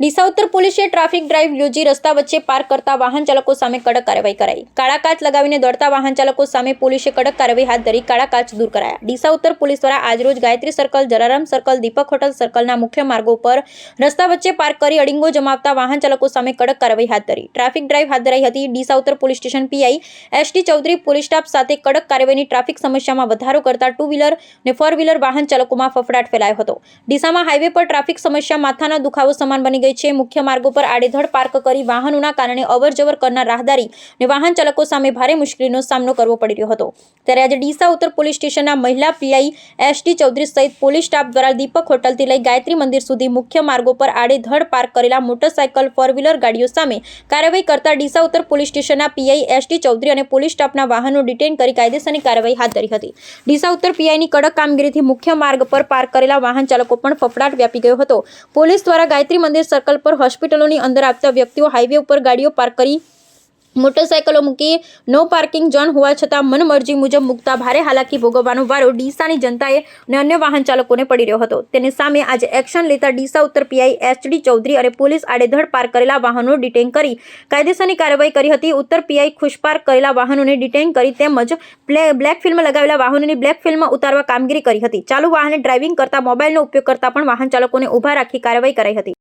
ડીસા ઉત્તર પોલીસે traffic drive યોજી રસ્તા વચ્ચે પાર્ક કરતા વાહન ચાલકો સામે કડક કાર્યવાહી કરાઈ. કાળા કાચ લગાવીને દોડતા વાહન ચાલકો સામે પોલીસે કડક કાર્યવાહી હાથ ધરી કાળા કાચ દૂર કરાયા. ડીસા ઉત્તર પોલીસ દ્વારા આજરોજ Gayatri circle, Jalaram circle, Deepak hotel સર્કલના મુખ્ય માર્ગો પર રસ્તા વચ્ચે પાર્ક કરી અડિંગો જમાવતા વાહન ચાલકો સામે કડક કાર્યવાહી હાથ ધરી. ટ્રાફિક ડ્રાઈવ હાથ ધરાઈ હતી ડીસા ઉત્તર police station PI ST Chaudhary, police staff સાથે કડક કાર્યવાહીની ટ્રાફિક સમસ્યામાં વધારો કરતા ટુ વ્હીલર અને ફોર વ્હીલર વાહન ચાલકોમાં ફફડાટ ફેલાયો હતો. ડીસામાં હાઈવે પર ટ્રાફિક સમસ્યા, માથાના દુખાવો સમાન બની ગઈ છે. મુખ્ય માર્ગો પર આડેધડ પાર્ક કરી વાહનોના કારણે અવરજવર કરનાર રાહદારી અને વાહન ચાલકો સામે ભારે મુશ્કેલીનો સામનો કરવો પડી રહ્યો હતો. ત્યારે આજે ડીસા ઉત્તર પોલીસ સ્ટેશનના મહિલા પીઆઈ એસટી ચૌધરી સહિત પોલીસ સ્ટાફ દ્વારા દીપક હોટલથી લઈ ગાયત્રી મંદિર સુધી મુખ્ય માર્ગો પર આડેધડ પાર્ક કરેલા મોટરસાયકલ ફોર વ્હીલર ગાડીઓ સામે કાર્યવાહી કરતા ડીસા ઉત્તર પોલીસ સ્ટેશનના પીઆઈ એસટી ચૌધરી અને પોલીસ સ્ટાફના વાહનો ડિટેન કરી કાયદેસરની કાર્યવાહી હાથ ધરી હતી. ડીસા ઉત્તર પીઆઈની કડક કામગીરીથી મુખ્ય માર્ગ પર પાર્ક કરેલા વાહન ચાલકો પણ ફફડાટ વ્યાપી ગયો હતો. પોલીસ દ્વારા ગાયત્રી મંદિર સર્કલ પર હોસ્પિટલોની અંદર આવતા વ્યક્તિઓ હાઈવે ઉપર ગાડીઓ પાર્ક કરી મોટરસાયકલો મૂકી નો પાર્કિંગ ઝોન હોવા છતાં મનમરજી મુજબ મૂકતા ભારે હાલાકી ભોગવવાનો વારો ડીસાની જનતાએ અને અન્ય વાહન ચાલકોને પડી રહ્યો હતો. તેની સામે આજે એક્શન લેતા ડીસા ઉત્તર પીઆઈ એસડી ચૌધરી અને પોલીસ આડેધડ પાર્ક કરેલા વાહનો ડિટેન કરી કાયદેસરની કાર્યવાહી કરી હતી. ઉત્તર પીઆઈ ખુશ પાર્ક કરેલા વાહનોને ડિટેન કરી તેમજ બ્લેક ફિલ્મ લગાવેલા વાહનોની બ્લેક ફિલ્મ ઉતારવા કામગીરી કરી હતી. ચાલુ વાહને ડ્રાઇવિંગ કરતા મોબાઈલનો ઉપયોગ કરતા પણ વાહન ચાલકોને ઊભા રાખી કાર્યવાહી કરાઈ હતી.